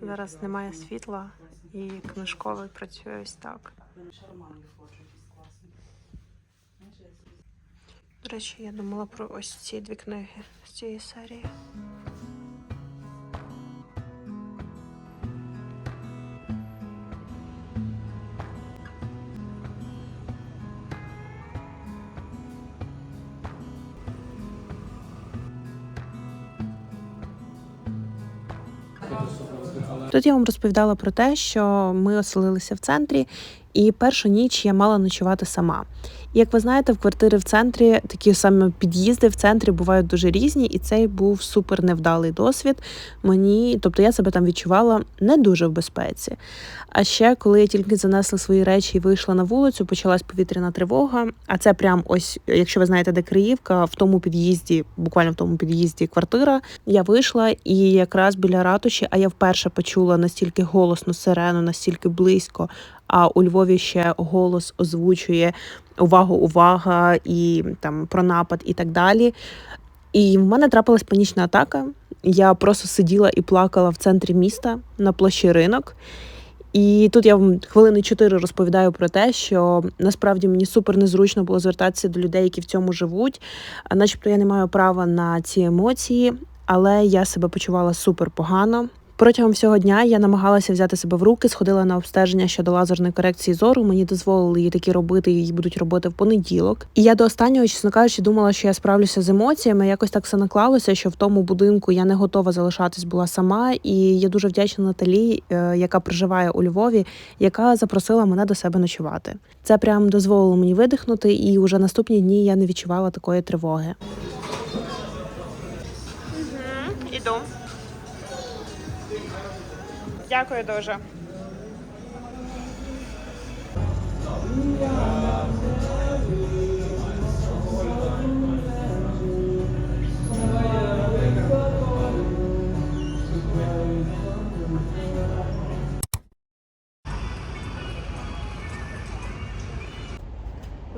Зараз немає світла і книжковий працює ось так. До речі, я думала про ось ці дві книги з цієї серії. Тут я вам розповідала про те, що ми оселилися в центрі, і першу ніч я мала ночувати сама. І як ви знаєте, в квартири в центрі такі саме під'їзди в центрі бувають дуже різні, і цей був супер невдалий досвід. Мені, тобто я себе там відчувала не дуже в безпеці. А ще, коли я тільки занесла свої речі і вийшла на вулицю, почалась повітряна тривога. А це прям ось, якщо ви знаєте, де Криївка, в тому під'їзді, буквально в тому під'їзді квартира. Я вийшла і якраз біля ратуші, а я вперше почула настільки голосну сирену, настільки близько. А у Львові ще голос озвучує увагу, увага і там про напад і так далі. І в мене трапилась панічна атака. Я просто сиділа і плакала в центрі міста на площі ринок. І тут я вам хвилини чотири розповідаю про те, що насправді мені супер незручно було звертатися до людей, які в цьому живуть. Начебто я не маю права на ці емоції, але я себе почувала супер погано. Протягом всього дня я намагалася взяти себе в руки, сходила на обстеження щодо лазерної корекції зору. Мені дозволили її такі робити, її будуть робити в понеділок. І я до останнього, чесно кажучи, думала, що я справлюся з емоціями. Якось так все наклалося, що в тому будинку я не готова залишатись була сама. І я дуже вдячна Наталі, е, яка проживає у Львові, яка запросила мене до себе ночувати. Це прям дозволило мені видихнути, і уже наступні дні я не відчувала такої тривоги. Іду. Дякую дуже.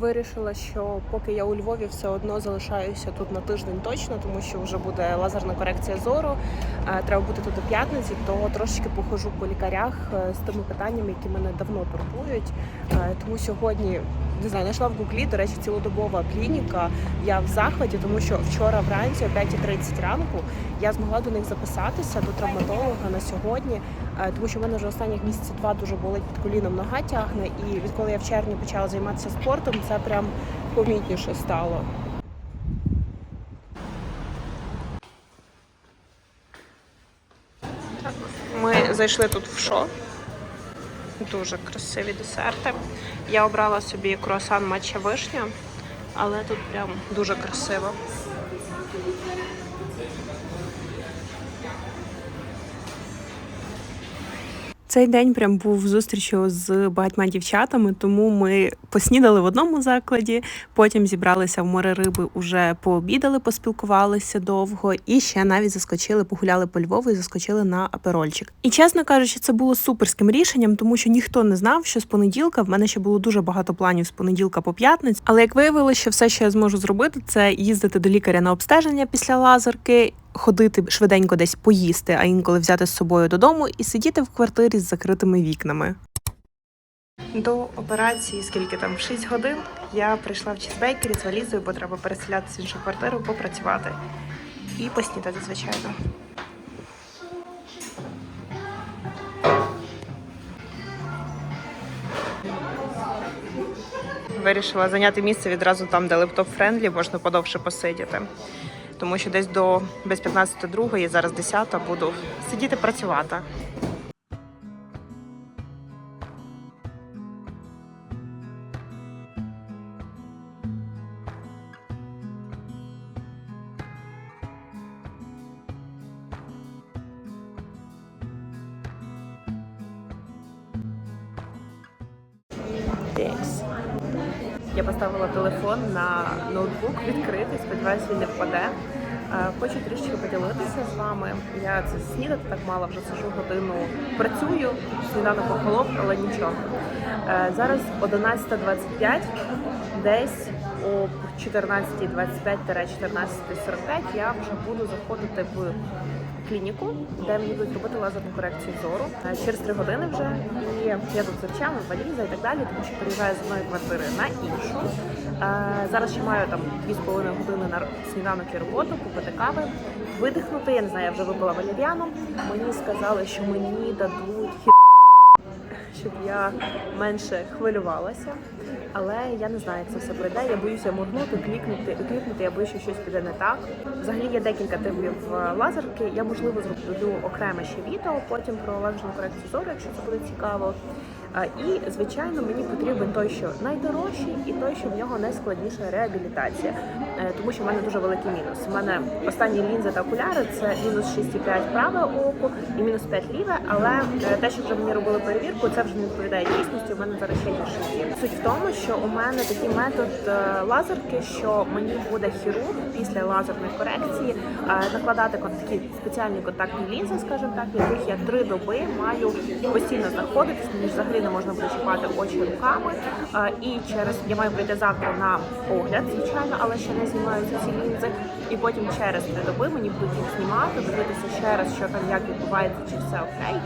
Вирішила, що поки я у Львові все одно залишаюся тут на тиждень точно, тому що вже буде лазерна корекція зору. Треба бути тут до п'ятниці, то трошки похожу по лікарях е, з тими питаннями, які мене давно турбують. Е, Тому сьогодні не знаю, знайшла в гуглі, до речі, цілодобова клініка. Я в захваті, тому що вчора вранці о 5.30 ранку я змогла до них записатися до травматолога на сьогодні, е, тому що в мене вже останніх місяців два дуже болить під коліном, нога тягне. І відколи я в червні почала займатися спортом, це прям помітніше стало. Ми зайшли тут в шо. Дуже красиві десерти. Я обрала собі круасан матча вишня, але тут прям дуже красиво. Цей день прям був зустрічю з багатьма дівчатами, тому ми поснідали в одному закладі, потім зібралися в море риби, уже пообідали, поспілкувалися довго і ще навіть заскочили, погуляли по Львову і заскочили на аперольчик. І чесно кажучи, це було суперським рішенням, тому що ніхто не знав, що з понеділка в мене ще було дуже багато планів з понеділка по п'ятницю. Але як виявилося, що все, що я зможу зробити, це їздити до лікаря на обстеження після лазерки. Ходити швиденько десь поїсти, а інколи взяти з собою додому і сидіти в квартирі з закритими вікнами. До операції, скільки там 6 годин, я прийшла в чізбейкері з валізою, бо треба переселятися в іншу квартиру, попрацювати і поснідати, звичайно. Вирішила зайняти місце відразу там, де лептоп френдлі, можна подовше посидіти. Тому що десь до без 15.02, зараз 10 буду сидіти працювати. Текс. Я поставила телефон на ноутбук відкритий, сподіваюся, він не впаде. Е, Хочу трішки поділитися з вами. Я це снідати так мало, вже сижу годину, працюю, сніданок охолов, але нічого. Е, Зараз 11.25, десь о 14.25-14.45 я вже буду заходити в клініку, де мені будуть робити лазерну корекцію зору Е, через три години вже. І я тут з речами, валіза і так далі, тому що переїжджаю з одної квартири на іншу. Е, Зараз ще маю там 2,5 години на сніданок і роботу, купити кави, видихнути. Я не знаю, я вже випила валеріану. Мені сказали, що мені дадуть щоб я менше хвилювалася. Але я не знаю, як це все пройде. Я боюся моргнути, клікнути, клікнути, я боюся, що щось піде не так. Взагалі є декілька типів е, лазерки. Я можливо зроблю окреме ще відео потім про лазерну корекцію зору, якщо це буде цікаво. І, звичайно, мені потрібен той, що найдорожчий, і той, що в нього найскладніша реабілітація, Е, тому що в мене дуже великий мінус. У мене останні лінзи та окуляри це мінус 6,5 праве око і мінус 5 ліве. Але е, те, що вже мені робили перевірку, це вже не відповідає дійсності. У мене зараз ще гірше. Суть в тому, що у мене такий метод е, лазерки, що мені буде хірург після лазерної корекції накладати такі спеціальні контактні лінзи, скажімо так, в яких я три доби маю постійно знаходитись. Мені взагалі не можна буде очі руками. І через я маю прийти завтра на огляд, звичайно, але ще не знімаються ці лінзи. І потім через три доби мені будуть їх знімати, дивитися ще раз, що там як відбувається, чи все окей.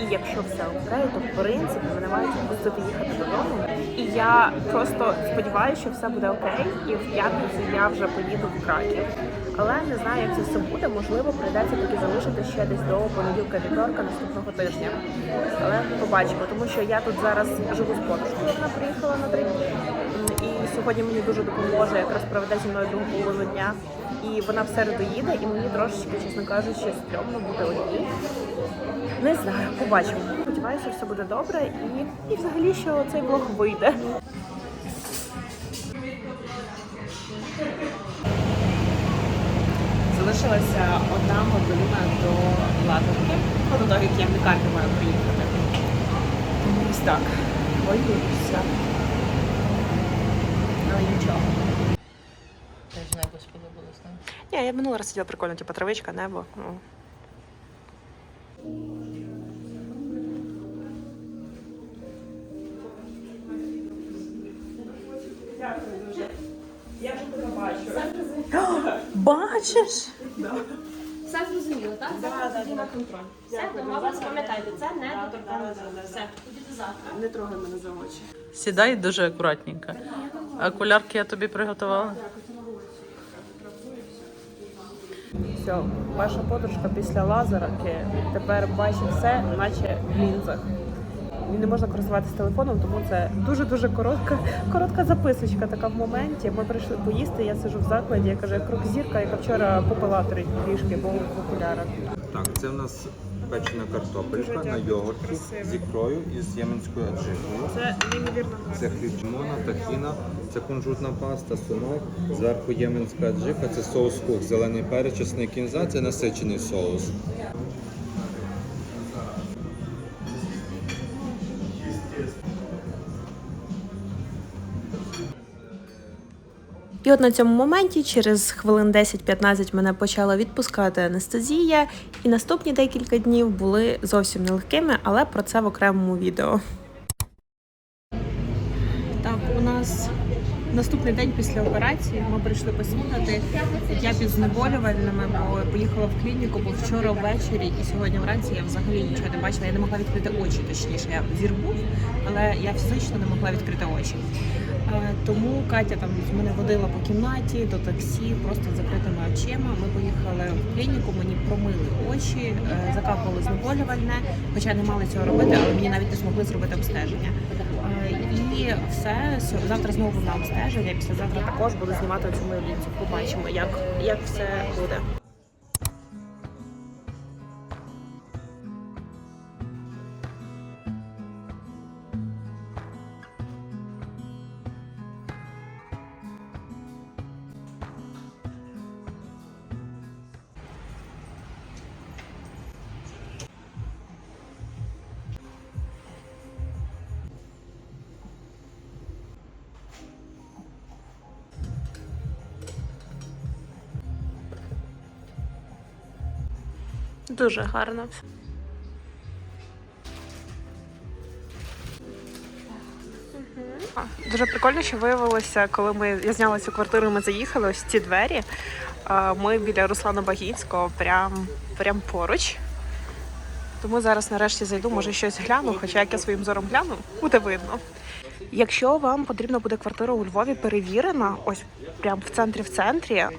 І якщо все окей, то в принципі мене мають відпустити їхати додому. І я просто сподіваюся, що все буде окей, і в п'ятницю я вже поїду в Краків. Але не знаю, як це все буде. Можливо, прийдеться таки залишити ще десь до понеділка вівторка наступного тижня. Але побачимо, тому що я тут зараз живу з подружкою, вона приїхала на три дні. І сьогодні мені дуже допоможе, якраз проведе зі мною другу половину дня. І вона в середу їде, і мені трошечки, чесно кажучи, стрьомно бути одній. Не знаю, побачимо. Сподіваюся, все буде добре і, і взагалі, що цей влог вийде. Залишилася одна година до лазерки, ну, до того, як я в лікарню маю приїхати. Ось так. Боюся. Але нічого. Теж небо сподобалось, так? Ні, я минулий раз сиділа прикольно, типу травичка, небо. Ну. Бачиш? Все зрозуміло, так? Да, да, да. контроль. Все, домовились, пам'ятайте, це не доторканна зона. Все, ходіть завтра. Не трогай мене за очі. Сідай дуже акуратненько. Окулярки я тобі приготувала. Все, ваша подружка після лазерки тепер бачить все, наче в лінзах. Не можна користуватися телефоном, тому це дуже-дуже коротка, коротка записочка така в моменті. Ми прийшли поїсти, я сижу в закладі, я кажу, як крок-зірка, яка вчора попила три трішки, бо в окулярах. Так, це в нас печена картопелька на йогурті з ікрою і з єменською аджикою. Це неймовірно Це хліб чмона, тахіна, це кунжутна паста, сумок, зверху єменська аджика, це соус кук, зелений перець, чесник кінза, це насичений соус. І от на цьому моменті, через хвилин 10-15 мене почала відпускати анестезія, і наступні декілька днів були зовсім нелегкими, але про це в окремому відео. Так, у нас наступний день після операції. Ми прийшли поснідати. Я під знеболювальними, бо поїхала в клініку, бо вчора ввечері і сьогодні вранці я взагалі нічого не бачила. Я не могла відкрити очі, точніше. Я зір був, але я фізично не могла відкрити очі. Е, Тому Катя там мене водила по кімнаті до таксі, просто з закритими очима. Ми поїхали в клініку, мені промили очі, е, закапали знеболювальне, хоча не мали цього робити, але мені навіть не змогли зробити обстеження. Е, І все завтра знову на обстеження. Післязавтра також буду знімати цю мою лінзу. Побачимо, як, як все буде. Дуже гарно. Дуже прикольно, що виявилося, коли ми я зняла цю квартиру, ми заїхали ось ці двері. Ми біля Руслана Багінського, прям, прям поруч. Тому зараз нарешті зайду, може щось гляну, хоча як я своїм зором гляну, буде видно. Якщо вам потрібна буде квартира у Львові перевірена, ось прямо в центрі в центрі, е,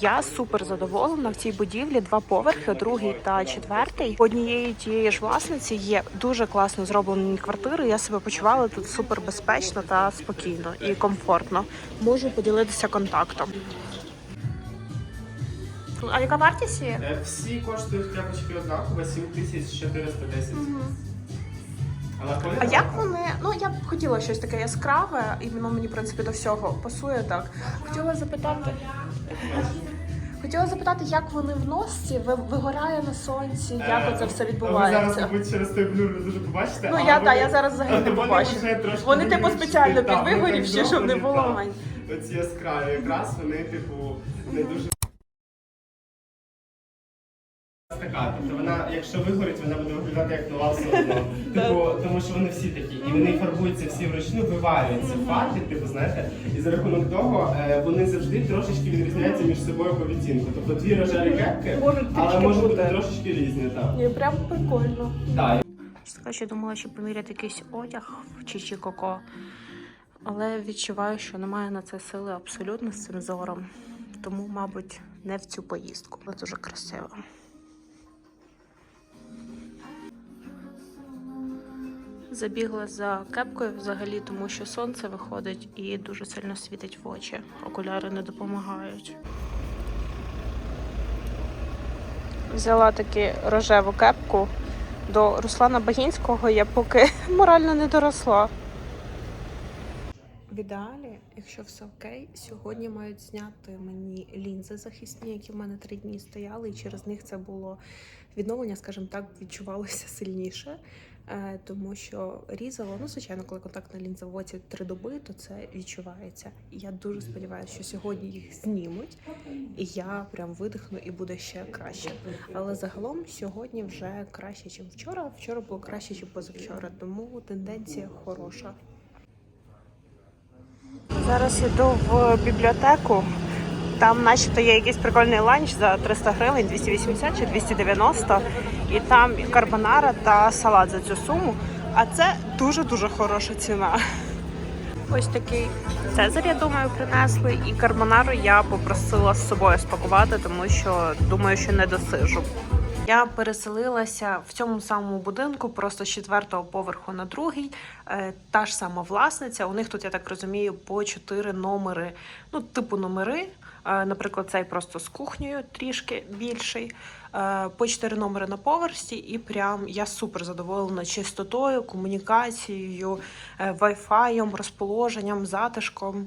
я супер задоволена в цій будівлі. Два поверхи, другий та четвертий. Однієї тієї ж власниці є дуже класно зроблені квартири. Я себе почувала тут супер безпечно та спокійно і комфортно. Можу поділитися контактом. А яка вартість є? Е, Всі коштують тряпочки однаково 7410. Але коли А як вони? Ну я б хотіла щось таке яскраве, і воно мені в принципі до всього пасує так. Хотіла запитати. Хотіла запитати, як вони в носці ви- вигорає на сонці, як оце все Ви зараз, мабуть, через той блюр не дуже побачите. Ну я так, я зараз взагалі не побачу. Вони типу спеціально підвигорівші, щоб не було мань. Оці яскраві, якраз вони, типу, не дуже. Така, тобто вона, якщо вигорить, вона буде виглядати як нова все одно. Типу, тому що вони всі такі, і вони фарбуються всі вручну, виварюються фарби, типу, знаєте, і за рахунок того е, вони завжди трошечки відрізняються між собою по відтінку. Тобто дві рожеві кепки, Можуть але трішки можуть бути бути. трошечки різні, так. Ні, прям прикольно. Так, кажучи, думала, що поміряти якийсь одяг в Чічі Коко. Але відчуваю, що немає на це сили абсолютно з цим зором. Тому, мабуть, не в цю поїздку. Але дуже красиво. Забігла за кепкою взагалі, тому що сонце виходить і дуже сильно світить в очі. Окуляри не допомагають. Взяла таки рожеву кепку. До Руслана Багінського я поки морально не доросла. В ідеалі, якщо все окей, сьогодні мають зняти мені лінзи захисні, які в мене три дні стояли, і через них це було відновлення, скажімо так, відчувалося сильніше. Е, Тому що різало, ну звичайно, коли контактна лінза в оці три доби, то це відчувається. І я дуже сподіваюся, що сьогодні їх знімуть, і я прям видихну і буде ще краще. Але загалом сьогодні вже краще, ніж вчора. Вчора було краще, ніж позавчора, тому тенденція хороша. Зараз іду в бібліотеку. Там, начебто, є якийсь прикольний ланч за 300 гривень, 280 чи 290. І там і карбонара та салат за цю суму. А це дуже-дуже хороша ціна. Ось такий цезарь, я думаю, принесли. І карбонару я попросила з собою спакувати, тому що думаю, що не досижу. Я переселилася в цьому самому будинку, просто з четвертого поверху на другий. Е, Та ж сама власниця. У них тут, я так розумію, по чотири номери, ну, типу номери. Е, Наприклад, цей просто з кухнею трішки більший. Е, По чотири номери на поверсі, і прям я супер задоволена чистотою, комунікацією, е, вайфаєм, розположенням, затишком.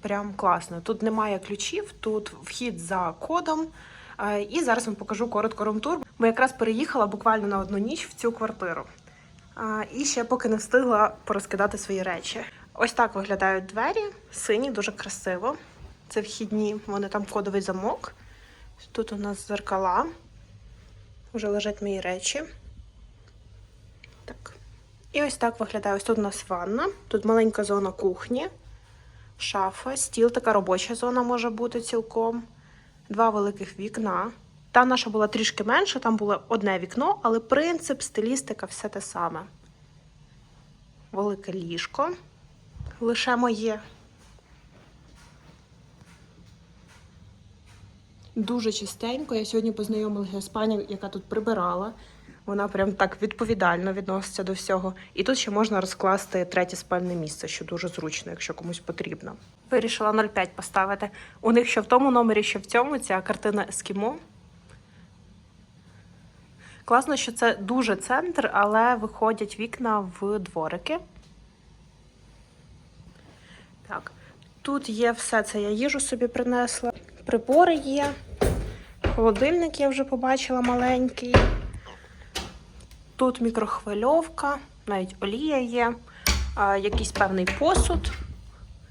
Прям класно. Тут немає ключів, тут вхід за кодом. Е, І зараз вам покажу коротко румтур, бо якраз переїхала буквально на одну ніч в цю квартиру. І ще поки не встигла порозкидати свої речі. Ось так виглядають двері. Сині, дуже красиво. Це вхідні, вони там кодовий замок. Тут у нас зеркала. Вже лежать мої речі. Так. І ось так виглядає. Ось тут у нас ванна, тут маленька зона кухні, шафа, стіл, така робоча зона може бути цілком два великих вікна. Та наша була трішки менша, там було одне вікно, але принцип, стилістика, все те саме. Велике ліжко. Лише моє. Дуже чистенько. Я сьогодні познайомилася з пані, яка тут прибирала. Вона прям так відповідально відноситься до всього. І тут ще можна розкласти третє спальне місце, що дуже зручно, якщо комусь потрібно. Вирішила 0,5 поставити. У них що в тому номері, що в цьому ця картина Ескімо. Класно, що це дуже центр, але виходять вікна в дворики. Так, тут є все це, я їжу собі принесла. Прибори є. Холодильник я вже побачила маленький. Тут мікрохвильовка, навіть олія є, якийсь певний посуд.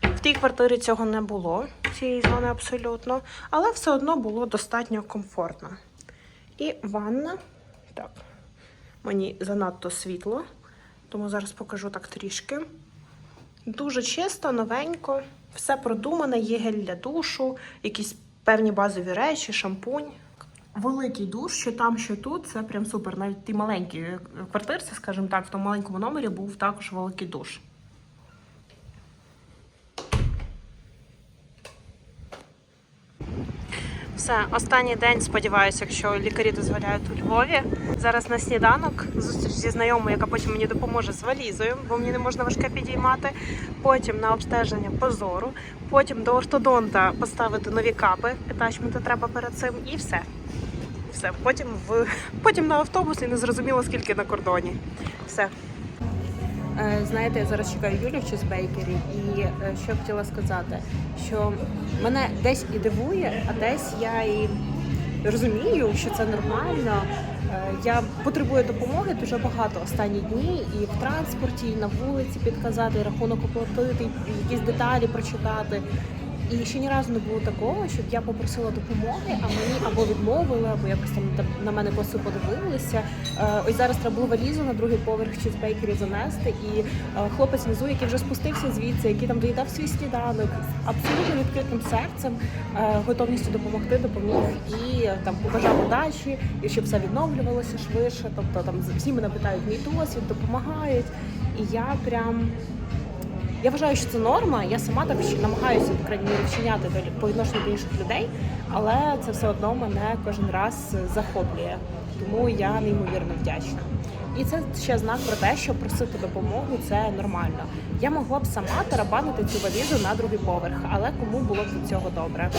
В тій квартирі цього не було, цієї зони абсолютно, але все одно було достатньо комфортно. І ванна. Так, мені занадто світло, тому зараз покажу так трішки. Дуже чисто, новенько, все продумане, є гель для душу, якісь певні базові речі, шампунь. Великий душ, що там, що тут, це прям супер. Навіть ті маленькі квартирці, скажімо так, в тому маленькому номері був також великий душ. Все, останній день, сподіваюся, якщо лікарі дозволяють у Львові. Зараз на сніданок зустріч зі знайомою, яка потім мені допоможе з валізою, бо мені не можна важке підіймати. Потім на обстеження позору, потім до ортодонта поставити нові капи. Етачменти треба перед цим, і все. І все. Потім в потім на автобус і не зрозуміло скільки на кордоні. Все. Е, Знаєте, я зараз чекаю Юлю в Чизбейкері, і е, що хотіла сказати, що мене десь і дивує, а десь я і розумію, що це нормально. Е, Я потребую допомоги дуже багато останні дні і в транспорті, і на вулиці підказати, і рахунок оплатити, і якісь деталі прочитати. І ще ні разу не було такого, щоб я попросила допомоги, а мені або відмовили, або якось там на- мене косо подивилися. Е, Ось зараз треба було валізу на другий поверх чизбейкері занести. І е, хлопець внизу, який вже спустився звідси, який там доїдав свій сніданок, абсолютно відкритим серцем, е, готовністю допомогти, допоміг і там побажав удачі, і щоб все відновлювалося швидше. Тобто там всі мене питають мій досвід, допомагають. І я прям. Я вважаю, що це норма. Я сама так ще намагаюся по крайній мірі вчиняти до по відношенню до інших людей, але це все одно мене кожен раз захоплює. Тому я неймовірно вдячна. І це ще знак про те, що просити допомогу це нормально. Я могла б сама тарабанити цю валізу на другий поверх, але кому було б від цього добре.